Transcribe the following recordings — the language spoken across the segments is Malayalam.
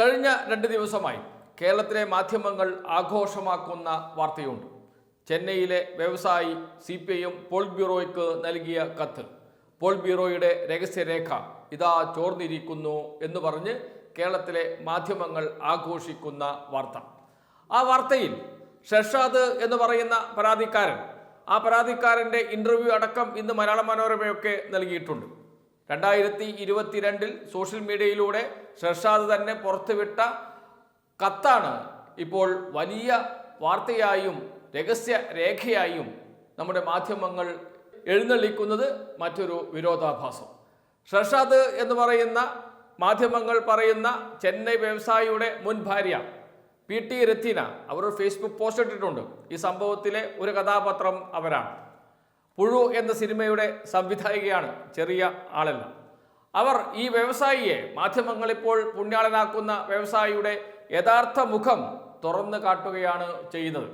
കഴിഞ്ഞ രണ്ട് ദിവസമായി കേരളത്തിലെ മാധ്യമങ്ങൾ ആഘോഷമാക്കുന്ന വാർത്തയുണ്ട്. ചെന്നൈയിലെ വ്യവസായി സി പി ഐ എം പോൾ ബ്യൂറോയ്ക്ക് നൽകിയ കത്ത്. പോൾ ബ്യൂറോയുടെ രഹസ്യരേഖ ഇതാ ചോർന്നിരിക്കുന്നു എന്ന് പറഞ്ഞ് കേരളത്തിലെ മാധ്യമങ്ങൾ ആഘോഷിക്കുന്ന വാർത്ത. ആ വാർത്തയിൽ ഷർഷാദ് എന്ന് പറയുന്ന പരാതിക്കാരൻ ആ പരാതിക്കാരന്റെ ഇന്റർവ്യൂ അടക്കം ഇന്ന് മലയാള മനോരമയൊക്കെ നൽകിയിട്ടുണ്ട്. രണ്ടായിരത്തി ഇരുപത്തിരണ്ടിൽ സോഷ്യൽ മീഡിയയിലൂടെ ഷർഷാദ് തന്നെ പുറത്തുവിട്ട കത്താണ് ഇപ്പോൾ വലിയ വാർത്തയായും രഹസ്യ രേഖയായും നമ്മുടെ മാധ്യമങ്ങൾ എഴുന്നള്ളിക്കുന്നത് മറ്റൊരു വിരോധാഭാസം. ഷർഷാദ് എന്ന് പറയുന്ന മാധ്യമങ്ങൾ പറയുന്ന ചെന്നൈ വ്യവസായിയുടെ മുൻ ഭാര്യ പി ടി രത്തീന അവർ ഫേസ്ബുക്ക് പോസ്റ്റ് ഇട്ടിട്ടുണ്ട്. ഈ സംഭവത്തിലെ ഒരു കഥാപാത്രം അവരാണ്. പുഴു എന്ന സിനിമയുടെ സംവിധായികയാണ് ചെറിയ ആളല്ല. അവർ ഈ വ്യവസായിയെ മാധ്യമങ്ങളിപ്പോൾ പുണ്യാളനാക്കുന്ന വ്യവസായിയുടെ യഥാർത്ഥ മുഖം തുറന്നു കാട്ടുകയാണ് ചെയ്യുന്നത്.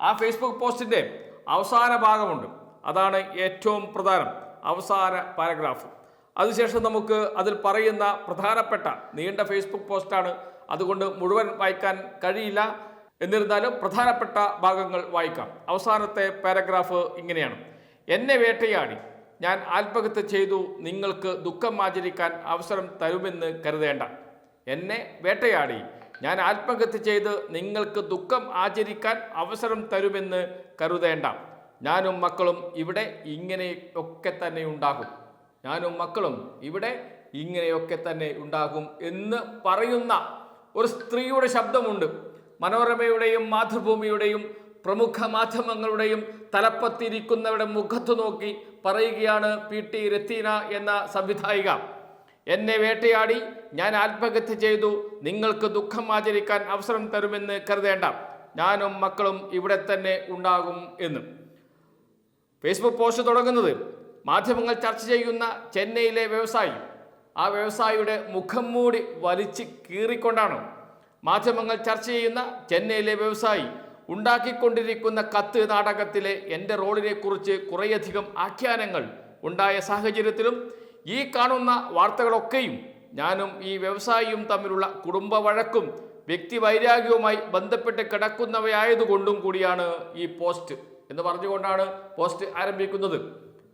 ആ ഫേസ്ബുക്ക് പോസ്റ്റിന്റെ അവസാന ഭാഗമുണ്ട്. അതാണ് ഏറ്റവും പ്രധാനം. അവസാന പാരഗ്രാഫ്. അതിനുശേഷം നമുക്ക് അതിൽ പറയുന്ന പ്രധാനപ്പെട്ട നീണ്ട ഫേസ്ബുക്ക് പോസ്റ്റാണ്. അതുകൊണ്ട് മുഴുവൻ വായിക്കാൻ കഴിയില്ല. എന്നിരുന്നാലും പ്രധാനപ്പെട്ട ഭാഗങ്ങൾ വായിക്കാം. അവസാനത്തെ പാരഗ്രാഫ് ഇങ്ങനെയാണ്. എന്നെ വേട്ടയാടി. ഞാൻ ആത്മഹത്യ ചെയ്തു. നിങ്ങൾക്ക് ദുഃഖം ആചരിക്കാൻ അവസരം തരുമെന്ന് കരുതേണ്ട. എന്നെ വേട്ടയാടി. ഞാൻ ആത്മഹത്യ ചെയ്ത് നിങ്ങൾക്ക് ദുഃഖം ആചരിക്കാൻ അവസരം തരുമെന്ന് കരുതേണ്ട. ഞാനും മക്കളും ഇവിടെ ഇങ്ങനെയൊക്കെ തന്നെ ഉണ്ടാകും. ഞാനും മക്കളും ഇവിടെ ഇങ്ങനെയൊക്കെ തന്നെ ഉണ്ടാകും എന്ന് പറയുന്ന ഒരു സ്ത്രീയുടെ ശബ്ദമുണ്ട്. മനോരമയുടെയും മാതൃഭൂമിയുടെയും പ്രമുഖ മാധ്യമങ്ങളുടെയും തലപ്പത്തിരിക്കുന്നവരുടെ മുഖത്ത് നോക്കി പറയുകയാണ് പി ടി രത്തീന എന്ന സംവിധായിക. എന്നെ വേട്ടയാടി ഞാൻ ആത്മഹത്യ ചെയ്തു. നിങ്ങൾക്ക് ദുഃഖം ആചരിക്കാൻ അവസരം തരുമെന്ന് കരുതേണ്ട. ഞാനും മക്കളും ഇവിടെ തന്നെ ഉണ്ടാകും എന്ന്. ഫേസ്ബുക്ക് പോസ്റ്റ് തുടങ്ങുന്നത്. മാധ്യമങ്ങൾ ചർച്ച ചെയ്യുന്ന ചെന്നൈയിലെ വ്യവസായി. ആ വ്യവസായിയുടെ മുഖം മൂടി വലിച്ച് കീറിക്കൊണ്ടാണ്. മാധ്യമങ്ങൾ ചർച്ച ചെയ്യുന്ന ചെന്നൈയിലെ വ്യവസായി. ഉണ്ടാക്കിക്കൊണ്ടിരിക്കുന്ന കത്ത് നാടകത്തിലെ എന്റെ റോളിനെ കുറിച്ച് കുറേയധികം ആഖ്യാനങ്ങൾ ഉണ്ടായ സാഹചര്യത്തിലും ഈ കാണുന്ന വാർത്തകളൊക്കെയും ഞാനും ഈ വ്യവസായിയും തമ്മിലുള്ള കുടുംബ വഴക്കും വ്യക്തി വൈരാഗ്യവുമായി ബന്ധപ്പെട്ട് കിടക്കുന്നവയായതുകൊണ്ടും കൂടിയാണ് ഈ പോസ്റ്റ് എന്ന് പറഞ്ഞുകൊണ്ടാണ് പോസ്റ്റ് ആരംഭിക്കുന്നത്.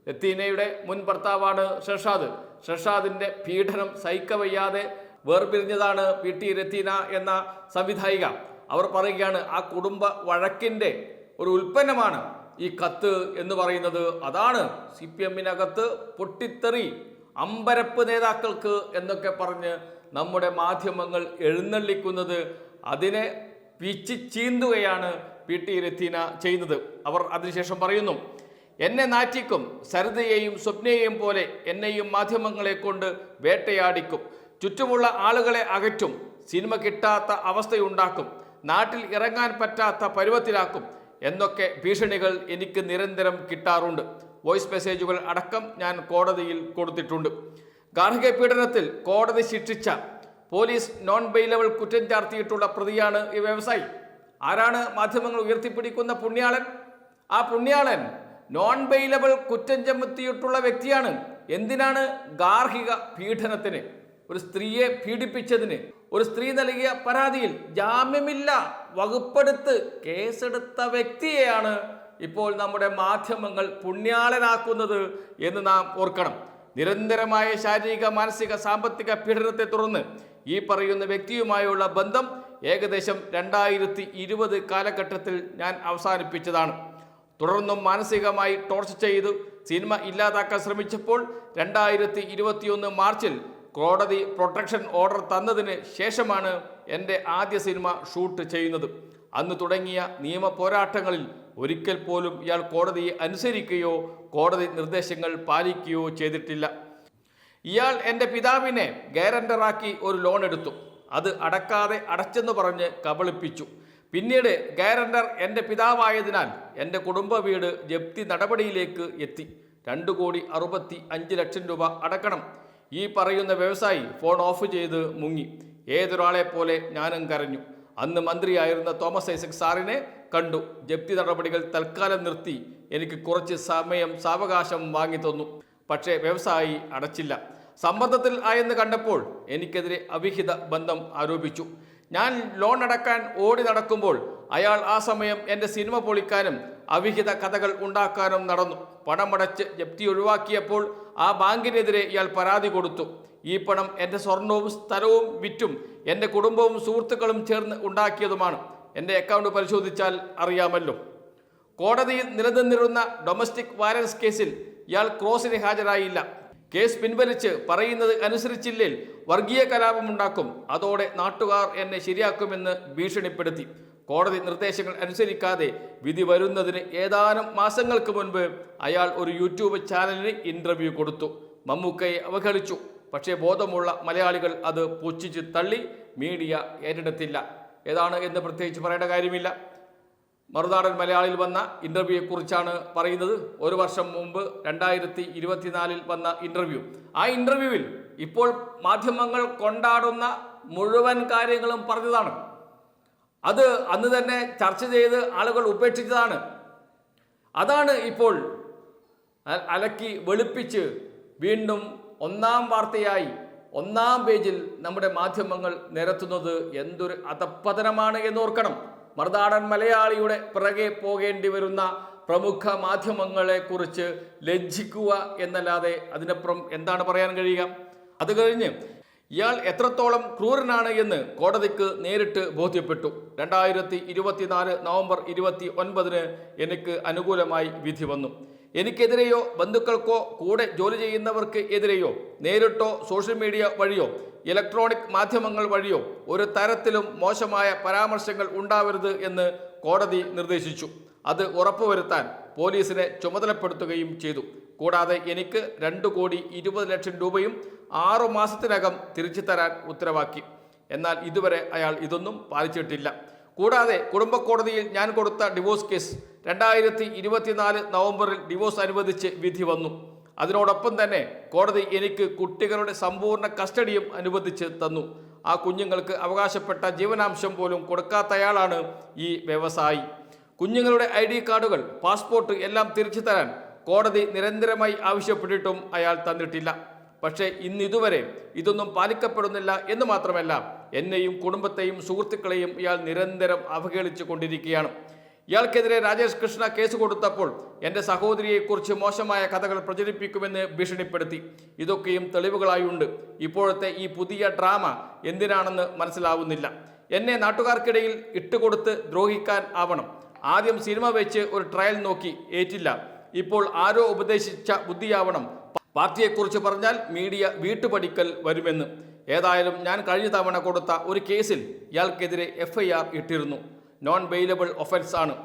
ലത്തീനയുടെ മുൻ ഭർത്താവാണ് ഷർഷാദ്. ഷഷാദിന്റെ പീഡനം സഹിക്കവയ്യാതെ വേർപിരിഞ്ഞതാണ് പി ടി രത്തീന എന്ന സംവിധായിക. അവർ പറയുകയാണ് ആ കുടുംബ വഴക്കിന്റെ ഒരു ഉൽപ്പന്നമാണ് ഈ കത്ത് എന്ന് പറയുന്നത്. അതാണ് സി പി എമ്മിനകത്ത് പൊട്ടിത്തെറി അമ്പരപ്പ് നേതാക്കൾക്ക് എന്നൊക്കെ പറഞ്ഞ് നമ്മുടെ മാധ്യമങ്ങൾ എഴുന്നള്ളിക്കുന്നത്. അതിനെ പിച്ച് ചീന്തുകയാണ് പി ടി രത്തീന ചെയ്യുന്നത്. അവർ അതിനുശേഷം പറയുന്നു എന്നെ നാറ്റിക്കും സരിതയെയും സ്വപ്നയെയും പോലെ എന്നെയും മാധ്യമങ്ങളെ കൊണ്ട് വേട്ടയാടിക്കും. ചുറ്റുമുള്ള ആളുകളെ അകറ്റും. സിനിമ കിട്ടാത്ത അവസ്ഥയുണ്ടാക്കും. നാട്ടിൽ ഇറങ്ങാൻ പറ്റാത്ത പരുവത്തിലാക്കും എന്നൊക്കെ ഭീഷണികൾ എനിക്ക് നിരന്തരം കിട്ടാറുണ്ട്. വോയിസ് മെസ്സേജുകൾ അടക്കം ഞാൻ കോടതിയിൽ കൊടുത്തിട്ടുണ്ട്. ഗാർഹിക പീഡനത്തിൽ കോടതി ശിക്ഷിച്ച പോലീസ് നോൺ ബെയിലബിൾ കുറ്റം ചാർത്തിയിട്ടുള്ള പ്രതിയാണ് ഈ വ്യവസായി. ആരാണ് മാധ്യമങ്ങൾ ഉയർത്തിപ്പിടിക്കുന്ന പുണ്യാളൻ? ആ പുണ്യാളൻ നോൺ ബെയിലബിൾ കുറ്റം ചുമത്തിയിട്ടുള്ള വ്യക്തിയാണ്. എന്തിനാണ് ഗാർഹിക പീഡനത്തിന്? ഒരു സ്ത്രീയെ പീഡിപ്പിച്ചതിന് ഒരു സ്ത്രീ നൽകിയ പരാതിയിൽ ജാമ്യമില്ല വകുപ്പെടുത്ത് കേസെടുത്ത വ്യക്തിയെയാണ് ഇപ്പോൾ നമ്മുടെ മാധ്യമങ്ങൾ പുണ്യാളനാക്കുന്നത് എന്ന് നാം ഓർക്കണം. നിരന്തരമായ ശാരീരിക മാനസിക സാമ്പത്തിക പീഡനത്തെ തുടർന്ന് ഈ പറയുന്ന വ്യക്തിയുമായുള്ള ബന്ധം ഏകദേശം രണ്ടായിരത്തി ഇരുപത് കാലഘട്ടത്തിൽ ഞാൻ അവസാനിപ്പിച്ചതാണ്. തുടർന്നും മാനസികമായി ടോർച്ച് ചെയ്ത് സിനിമ ഇല്ലാതാക്കാൻ ശ്രമിച്ചപ്പോൾ രണ്ടായിരത്തി ഇരുപത്തിയൊന്ന് മാർച്ചിൽ കോടതി പ്രൊട്ടക്ഷൻ ഓർഡർ തന്നതിന് ശേഷമാണ് എന്റെ ആദ്യ സിനിമ ഷൂട്ട് ചെയ്യുന്നത്. അന്ന് തുടങ്ങിയ നിയമ പോരാട്ടങ്ങളിൽ ഒരിക്കൽ പോലും ഇയാൾ കോടതിയെ അനുസരിക്കുകയോ കോടതി നിർദ്ദേശങ്ങൾ പാലിക്കുകയോ ചെയ്തിട്ടില്ല. ഇയാൾ എന്റെ പിതാവിനെ ഗ്യാരണ്ടറാക്കി ഒരു ലോൺ എടുത്തു. അത് അടക്കാതെ അടച്ചെന്ന് പറഞ്ഞ് കബളിപ്പിച്ചു. പിന്നീട് ഗ്യാരണ്ടർ എന്റെ പിതാവായതിനാൽ എന്റെ കുടുംബ വീട് ജപ്തി നടപടിയിലേക്ക് എത്തി. രണ്ട് കോടി അറുപത്തി അഞ്ച് ലക്ഷം രൂപ അടക്കണം. ഈ പറയുന്ന വ്യവസായി ഫോൺ ഓഫ് ചെയ്ത് മുങ്ങി. ഏതൊരാളെ പോലെ ഞാനും കരഞ്ഞു. അന്ന് മന്ത്രിയായിരുന്ന തോമസ് ഐസക് സാറിനെ കണ്ടു. ജപ്തി നടപടികൾ തൽക്കാലം നിർത്തി. എനിക്ക് കുറച്ച് സമയം സാവകാശം വാങ്ങി തന്നു. പക്ഷേ വ്യവസായി അടച്ചില്ല. സമ്മർദ്ദത്തിൽ ആയെന്ന് കണ്ടപ്പോൾ എനിക്കെതിരെ അവിഹിത ബന്ധം ആരോപിച്ചു. ഞാൻ ലോൺ അടക്കാൻ ഓടി നടക്കുമ്പോൾ അയാൾ ആ സമയം എന്റെ സിനിമ പൊളിക്കാനും അവിഹിത കഥകൾ ഉണ്ടാക്കാനും നടന്നു. പണമടച്ച് ജപ്തി ഒഴിവാക്കിയപ്പോൾ ആ ബാങ്കിനെതിരെ ഇയാൾ പരാതി കൊടുത്തു. ഈ പണം എന്റെ സ്വർണവും സ്ഥലവും വിറ്റും എന്റെ കുടുംബവും സുഹൃത്തുക്കളും ചേർന്ന് ഉണ്ടാക്കിയതുമാണ്. എന്റെ അക്കൗണ്ട് പരിശോധിച്ചാൽ അറിയാമല്ലോ. കോടതിയിൽ നിലനിന്നിരുന്ന ഡൊമസ്റ്റിക് വയലൻസ് കേസിൽ ഇയാൾ ക്രോസിന് ഹാജരായില്ല. കേസ് പിൻവലിച്ച് പറയുന്നത് അനുസരിച്ചില്ലേൽ വർഗീയ കലാപമുണ്ടാക്കും. അതോടെ നാട്ടുകാർ എന്നെ ശരിയാക്കുമെന്ന് ഭീഷണിപ്പെടുത്തി. കോടതി നിർദ്ദേശങ്ങൾ അനുസരിക്കാതെ വിധി വരുന്നതിന് ഏതാനും മാസങ്ങൾക്ക് മുൻപ് അയാൾ ഒരു യൂട്യൂബ് ചാനലിന് ഇന്റർവ്യൂ കൊടുത്തു. മമ്മൂക്കയെ അവഹേളിച്ചു. പക്ഷേ ബോധമുള്ള മലയാളികൾ അത് പുച്ഛിച്ച് തള്ളി. മീഡിയ ഏറ്റെടുത്തില്ല. ഏതാണ് എന്ന് പ്രത്യേകിച്ച് പറയേണ്ട കാര്യമില്ല. മറുനാടൻ മലയാളിയിൽ വന്ന ഇന്റർവ്യൂയെക്കുറിച്ചാണ് പറയുന്നത്. ഒരു വർഷം മുമ്പ് രണ്ടായിരത്തി ഇരുപത്തിനാലിൽ വന്ന ഇന്റർവ്യൂ ആ ഇന്റർവ്യൂവിൽ ഇപ്പോൾ മാധ്യമങ്ങൾ കൊണ്ടാടുന്ന മുഴുവൻ കാര്യങ്ങളും പറഞ്ഞതാണ്. അത് അന്ന് തന്നെ ചർച്ച ചെയ്ത് ആളുകൾ ഉപേക്ഷിച്ചതാണ്. അതാണ് ഇപ്പോൾ അലക്കി വെളുപ്പിച്ച് വീണ്ടും ഒന്നാം വാർത്തയായി ഒന്നാം പേജിൽ നമ്മുടെ മാധ്യമങ്ങൾ നിരത്തുന്നത് എന്തൊരു അധപ്പതനമാണ് എന്ന് ഓർക്കണം മറുനാടൻ മലയാളിയുടെ പിറകെ പോകേണ്ടി വരുന്ന പ്രമുഖ മാധ്യമങ്ങളെ കുറിച്ച് ലജ്ജിക്കുക എന്നല്ലാതെ അതിനപ്പുറം എന്താണ് പറയാൻ കഴിയുക? അത് കഴിഞ്ഞ് ഇയാൾ എത്രത്തോളം ക്രൂരനാണ് എന്ന് കോടതിക്ക് നേരിട്ട് ബോധ്യപ്പെട്ടു. രണ്ടായിരത്തി ഇരുപത്തിനാല് നവംബർ ഇരുപത്തി ഒൻപതിന് എനിക്ക് അനുകൂലമായി വിധി വന്നു. എനിക്കെതിരെയോ ബന്ധുക്കൾക്കോ കൂടെ ജോലി ചെയ്യുന്നവർക്ക് എതിരെയോ നേരിട്ടോ സോഷ്യൽ മീഡിയ വഴിയോ ഇലക്ട്രോണിക് മാധ്യമങ്ങൾ വഴിയോ ഒരു തരത്തിലും മോശമായ പരാമർശങ്ങൾ ഉണ്ടാവരുത് എന്ന് കോടതി നിർദ്ദേശിച്ചു. അത് ഉറപ്പുവരുത്താൻ പോലീസിനെ ചുമതലപ്പെടുത്തുകയും ചെയ്തു. കൂടാതെ എനിക്ക് രണ്ട് കോടി ഇരുപത് ലക്ഷം രൂപയും ആറു മാസത്തിനകം തിരിച്ചു തരാൻ ഉത്തരവാക്കി. എന്നാൽ ഇതുവരെ അയാൾ ഇതൊന്നും പാലിച്ചിട്ടില്ല. കൂടാതെ കുടുംബ കോടതിയിൽ ഞാൻ കൊടുത്ത ഡിവോഴ്സ് കേസ് രണ്ടായിരത്തി ഇരുപത്തിനാല് നവംബറിൽ ഡിവോഴ്സ് അനുവദിച്ച് വിധി വന്നു. അതിനോടൊപ്പം തന്നെ കോടതി എനിക്ക് കുട്ടികളുടെ സമ്പൂർണ കസ്റ്റഡിയും അനുവദിച്ച് തന്നു. ആ കുഞ്ഞുങ്ങൾക്ക് അവകാശപ്പെട്ട ജീവനാംശം പോലും കൊടുക്കാത്തയാളാണ് ഈ വ്യവസായി. കുഞ്ഞുങ്ങളുടെ ഐ ഡി കാർഡുകൾ പാസ്പോർട്ട് എല്ലാം തിരിച്ചു തരാൻ കോടതി നിരന്തരമായി ആവശ്യപ്പെട്ടിട്ടും അയാൾ തന്നിട്ടില്ല. പക്ഷേ ഇന്നിതുവരെ ഇതൊന്നും പാലിക്കപ്പെടുന്നില്ല എന്ന് മാത്രമല്ല എന്നെയും കുടുംബത്തെയും സുഹൃത്തുക്കളെയും ഇയാൾ നിരന്തരം അവഹേളിച്ചു കൊണ്ടിരിക്കുകയാണ്. ഇയാൾക്കെതിരെ രാജേഷ് കൃഷ്ണ കേസ് കൊടുത്തപ്പോൾ എന്റെ സഹോദരിയെക്കുറിച്ച് മോശമായ കഥകൾ പ്രചരിപ്പിക്കുമെന്ന് ഭീഷണിപ്പെടുത്തി. ഇതൊക്കെയും തെളിവുകളായുണ്ട്. ഇപ്പോഴത്തെ ഈ പുതിയ ഡ്രാമ എന്തിനാണെന്ന് മനസ്സിലാവുന്നില്ല. എന്നെ നാട്ടുകാർക്കിടയിൽ ഇട്ടുകൊടുത്ത് ദ്രോഹിക്കാൻ ആവണം. ആദ്യം സിനിമ വെച്ച് ഒരു ട്രയൽ നോക്കി ഏറ്റില്ല. ഇപ്പോൾ ആരോ ഉപദേശിച്ച ബുദ്ധിയാവണം. പാർട്ടിയെക്കുറിച്ച് പറഞ്ഞാൽ മീഡിയ വീട്ടുപടിക്കൽ വരുമെന്ന്. ഏതായാലും ഞാൻ കഴിഞ്ഞ തവണ കൊടുത്ത ഒരു കേസിൽ ഇയാൾക്കെതിരെ എഫ് ഐ ആർ ഇട്ടിരുന്നു. നോൺ ബെയിലബിൾ ഒഫൻസ് ആണ്.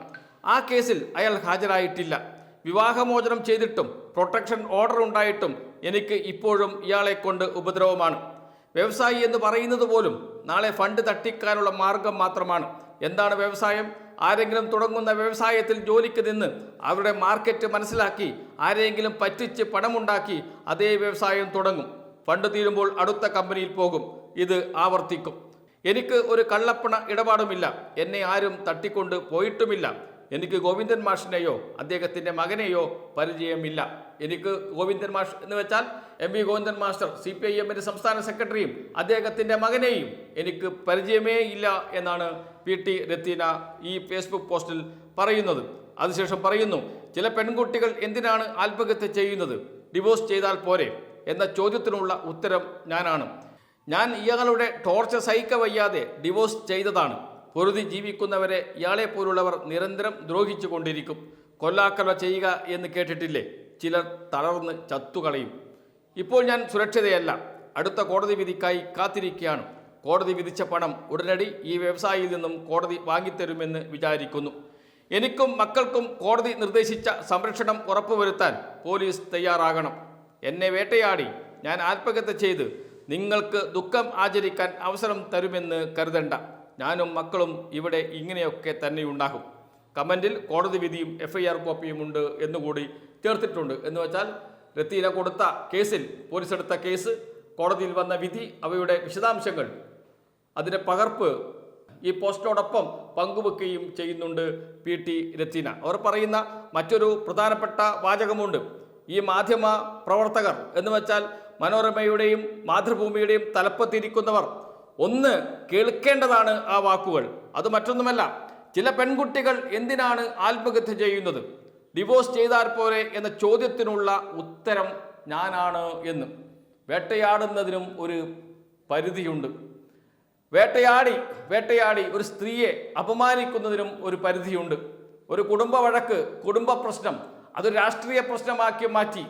ആ കേസിൽ അയാൾ ഹാജരായിട്ടില്ല. വിവാഹമോചനം ചെയ്തിട്ടും പ്രൊട്ടക്ഷൻ ഓർഡർ ഉണ്ടായിട്ടും എനിക്ക് ഇപ്പോഴും ഇയാളെ കൊണ്ട് ഉപദ്രവമാണ്. വ്യവസായി എന്ന് പറയുന്നത് പോലും നാളെ ഫണ്ട് തട്ടിക്കാനുള്ള മാർഗം മാത്രമാണ്. എന്താണ് വ്യവസായം? ആരെങ്കിലും തുടങ്ങുന്ന വ്യവസായത്തിൽ ജോലിക്ക് നിന്ന് അവരുടെ മാർക്കറ്റ് മനസ്സിലാക്കി ആരെങ്കിലും പറ്റിച്ച് പണമുണ്ടാക്കി അതേ വ്യവസായം തുടങ്ങും. ഫണ്ട് തീരുമ്പോൾ അടുത്ത കമ്പനിയിൽ പോകും. ഇത് ആവർത്തിക്കും. എനിക്ക് ഒരു കള്ളപ്പണ ഇടപാടുമില്ല. എന്നെ ആരും തട്ടിക്കൊണ്ട് പോയിട്ടുമില്ല. എനിക്ക് ഗോവിന്ദൻ മാഷിനെയോ അദ്ദേഹത്തിന്റെ മകനെയോ പരിചയമില്ല. എനിക്ക് ഗോവിന്ദൻ മാഷ് എന്ന് വെച്ചാൽ M V Govindan master C P I എമ്മിന്റെ സംസ്ഥാന സെക്രട്ടറിയും അദ്ദേഹത്തിന്റെ മകനെയും എനിക്ക് പരിചയമേ ഇല്ല എന്നാണ് പി ടി രത്തീന ഈ ഫേസ്ബുക്ക് പോസ്റ്റിൽ പറയുന്നത്. അതിനുശേഷം പറയുന്നു ചില പെൺകുട്ടികൾ എന്തിനാണ് ആത്മഹത്യ ചെയ്യുന്നത്? ഡിവോഴ്സ് ചെയ്താൽ പോരെ? എന്ന ചോദ്യത്തിനുള്ള ഉത്തരം ഞാനാണ്. ഞാൻ ഇയാളുടെ സഹിക്ക വയ്യാതെ ഡിവോഴ്സ് ചെയ്തതാണ്. പൊരുതി ജീവിക്കുന്നവരെ ഇയാളെ പോലുള്ളവർ നിരന്തരം ദ്രോഹിച്ചു കൊണ്ടിരിക്കും. കൊല്ലാക്കല ചെയ്യുക എന്ന് കേട്ടിട്ടില്ലേ? ചിലർ തളർന്ന് ചത്തുകളയും. ഇപ്പോൾ ഞാൻ സുരക്ഷിതയല്ല. അടുത്ത കോടതി വിധിക്കായി കാത്തിരിക്കുകയാണ്. കോടതി വിധിച്ച പണം ഉടനടി ഈ വ്യവസായിയിൽ നിന്നും കോടതി വാങ്ങിത്തരുമെന്ന് വിചാരിക്കുന്നു. എനിക്കും മക്കൾക്കും കോടതി നിർദ്ദേശിച്ച സംരക്ഷണം ഉറപ്പുവരുത്താൻ പോലീസ് തയ്യാറാകണം. എന്നെ വേട്ടയാടി. ഞാൻ ആത്മഹത്യ ചെയ്ത് നിങ്ങൾക്ക് ദുഃഖം ആചരിക്കാൻ അവസരം തരുമെന്ന് കരുതണ്ട. ഞാനും മക്കളും ഇവിടെ ഇങ്ങനെയൊക്കെ തന്നെയുണ്ടാകും കമന്റിൽ കോടതി വിധിയും എഫ് ഐ ആർ കോപ്പിയും ഉണ്ട് എന്നുകൂടി ചേർത്തിട്ടുണ്ട്. എന്ന് വെച്ചാൽ രത്തീന കൊടുത്ത കേസിൽ പോലീസ് എടുത്ത കേസ് കോടതിയിൽ വന്ന വിധി അവയുടെ വിശദാംശങ്ങൾ അതിന്റെ പകർപ്പ് ഈ പോസ്റ്റിനോടൊപ്പം പങ്കുവെക്കുകയും ചെയ്യുന്നുണ്ട് പി ടി രത്തീന അവർ പറയുന്ന മറ്റൊരു പ്രധാനപ്പെട്ട വാചകമുണ്ട്. ഈ മാധ്യമ പ്രവർത്തകർ എന്ന് വെച്ചാൽ മനോരമയുടെയും മാതൃഭൂമിയുടെയും തലപ്പത്തിരിക്കുന്നവർ ഒന്ന് കേൾക്കേണ്ടതാണ് ആ വാക്കുകൾ. അത് മറ്റൊന്നുമല്ല ചില പെൺകുട്ടികൾ എന്തിനാണ് ആത്മഹത്യ ചെയ്യുന്നത്? ഡിവോഴ്സ് ചെയ്താൽ പോരെ എന്ന ചോദ്യത്തിനുള്ള ഉത്തരം ഞാനാണ് എന്ന്. വേട്ടയാടുന്നതിനും ഒരു പരിധിയുണ്ട്. വേട്ടയാടി വേട്ടയാടി ഒരു സ്ത്രീയെ അപമാനിക്കുന്നതിനും ഒരു പരിധിയുണ്ട്. ഒരു കുടുംബ വഴക്ക് കുടുംബ പ്രശ്നം അത് രാഷ്ട്രീയ പ്രശ്നമാക്കി മാറ്റി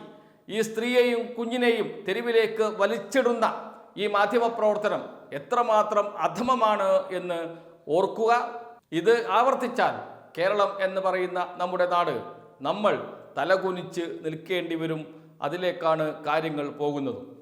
ഈ സ്ത്രീയെയും കുഞ്ഞിനെയും തെരുവിലേക്ക് വലിച്ചിടുന്ന ഈ മാധ്യമ പ്രവർത്തനം എത്രമാത്രം അധമമാണ് എന്ന് ഓർക്കുക. ഇത് ആവർത്തിച്ചാൽ കേരളം എന്ന് പറയുന്ന നമ്മുടെ നാട് നമ്മൾ തലകുനിച്ച് നിൽക്കേണ്ടി വരും. അതിലേക്കാണ് കാര്യങ്ങൾ പോകുന്നത്.